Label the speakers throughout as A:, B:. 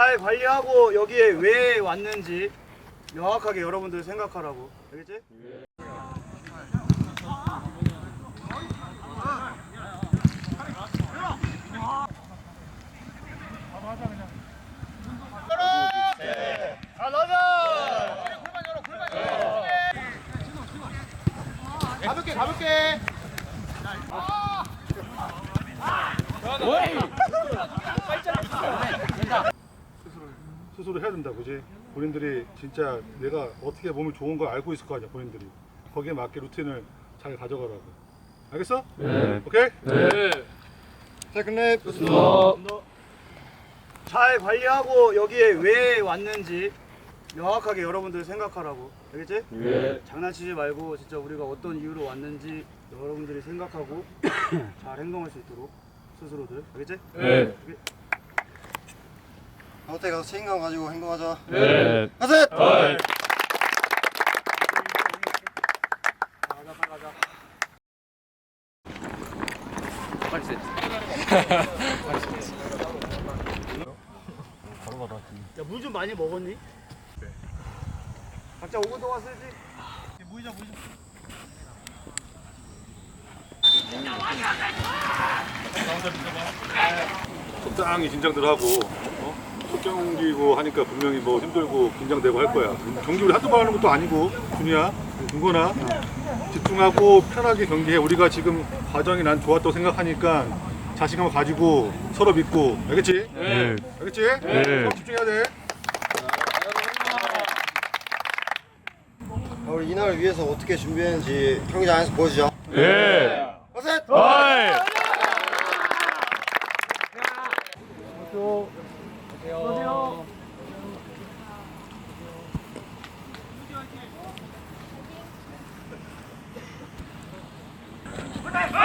A: 잘 관리하고 여기에 왜 왔는지 명확하게 여러분들 생각하라고. 알겠지?
B: 가볍게 가볍게
C: 스스로 해야 된다, 그지? 본인들이 진짜 내가 어떻게 몸이 좋은 걸 알고 있을 거 아니야, 본인들이. 거기에 맞게 루틴을 잘 가져가라고. 알겠어? 네. 오케이?
B: 자 근데
A: 잘 관리하고 여기에 왜 왔는지 명확하게 여러분들 생각하라고 알겠지? 장난치지 말고 진짜 우리가 어떤 이유로 왔는지 여러분들이 생각하고 잘 행동할 수 있도록 스스로들 알겠지?
D: 네.
B: 호텔 가서 책임감 가지고 행동하자
D: 네.
B: 가셋
A: 야물 좀 많이 먹었니? 각자 5분 동안 쓰지? 모이자 모이자
C: 적당히 긴장들 하고, 어? 첫 경기고 하니까 분명히 뭐 힘들고 긴장되고 할 거야. 경기를 한두 번 하는 것도 아니고, 준이야, 준거나 집중하고 편하게 경기해. 우리가 지금 과정이 난 좋았다고 생각하니까 자신감을 가지고 서로 믿고, 알겠지?
D: 네.
C: 알겠지?
D: 네.
C: 서로 집중해야 돼.
B: 아, 우리 이날을 위해서 어떻게 준비했는지 경기장에서 보여주자
D: 네.
B: 가셋
D: 어이. 不带分。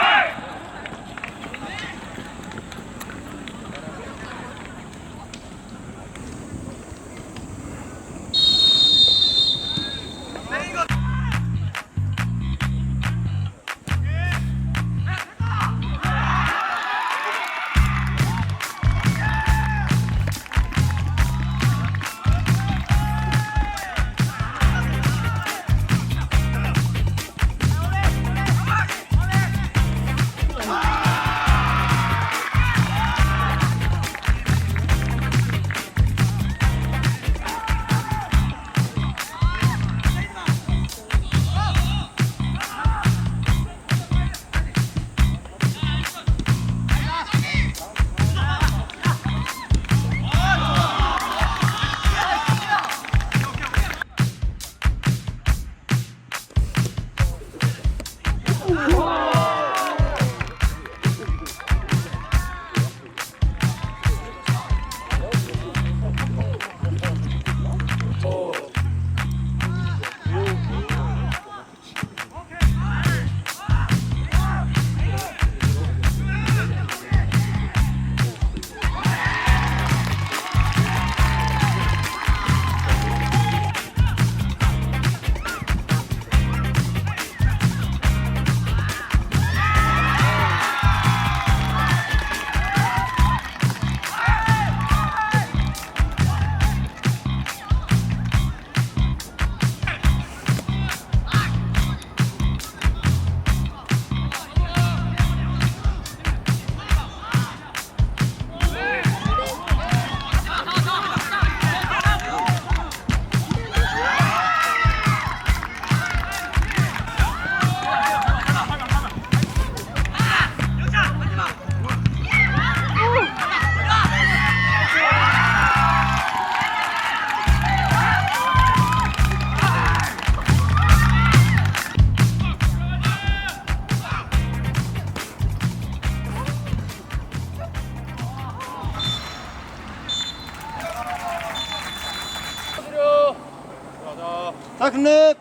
B: 자 근데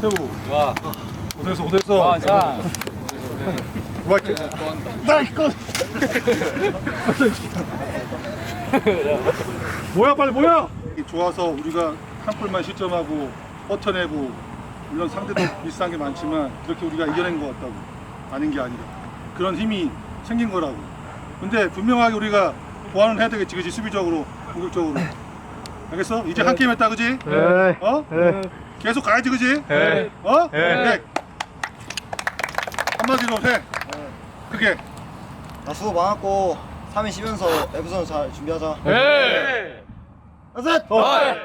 C: 세우. 와. 고생했어, 고생했어. 와, 자. 와, 이렇게. 나 이거. 뭐야, 빨리 뭐야? 좋아서 우리가 한 골만 실점하고 버텨내고 물론 상대도 비슷한 게 많지만 그렇게 우리가 이겨낸 것 같다고 아닌 게 아니라 그런 힘이 생긴 거라고. 근데 분명하게 우리가 보완을 해야 되겠지, 그지? 수비적으로, 공격적으로. 알겠어? 이제 한 게임 했다, 그지?
D: 네.
C: 어? 계속 가야지, 그지?
D: 네.
C: 어?
D: 네.
C: 한마디로 해. 그게.
B: 나 수고 많았고 3위 쉬면서 에브선 잘 준비하자.
D: 네.
B: 나셋.
A: 야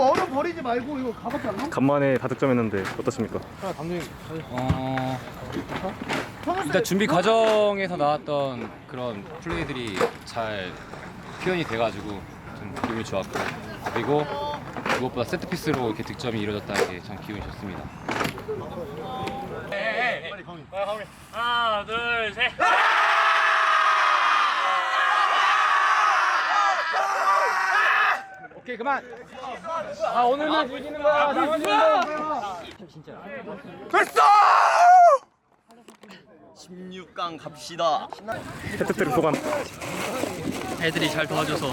A: 이거 얼음 버리지 말고 이거 가밖에 안 남아.
D: 간만에 다득점했는데 어떻습니까?
E: 어, 일단 준비 과정에서 나왔던 그런 플레이들이 잘 표현이 돼가지고 좀 기분이 좋았고 그리고 무엇보다 세트 피스로 이렇게 득점이 이루어졌다는 게 참 기분이 좋습니다.
F: 오케이 그만. 아 오늘만 즐기는 거야. 나 즐기는 거야.
B: 16강 갑시다.
D: 헤트트릭 소감.
E: 애들이 잘 도와줘서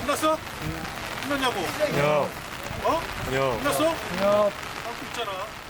C: 끝났어? 끝났냐고?
D: 안녕.
C: 어?
D: 안녕.
C: 끝났어? 안녕. 하고 있잖아.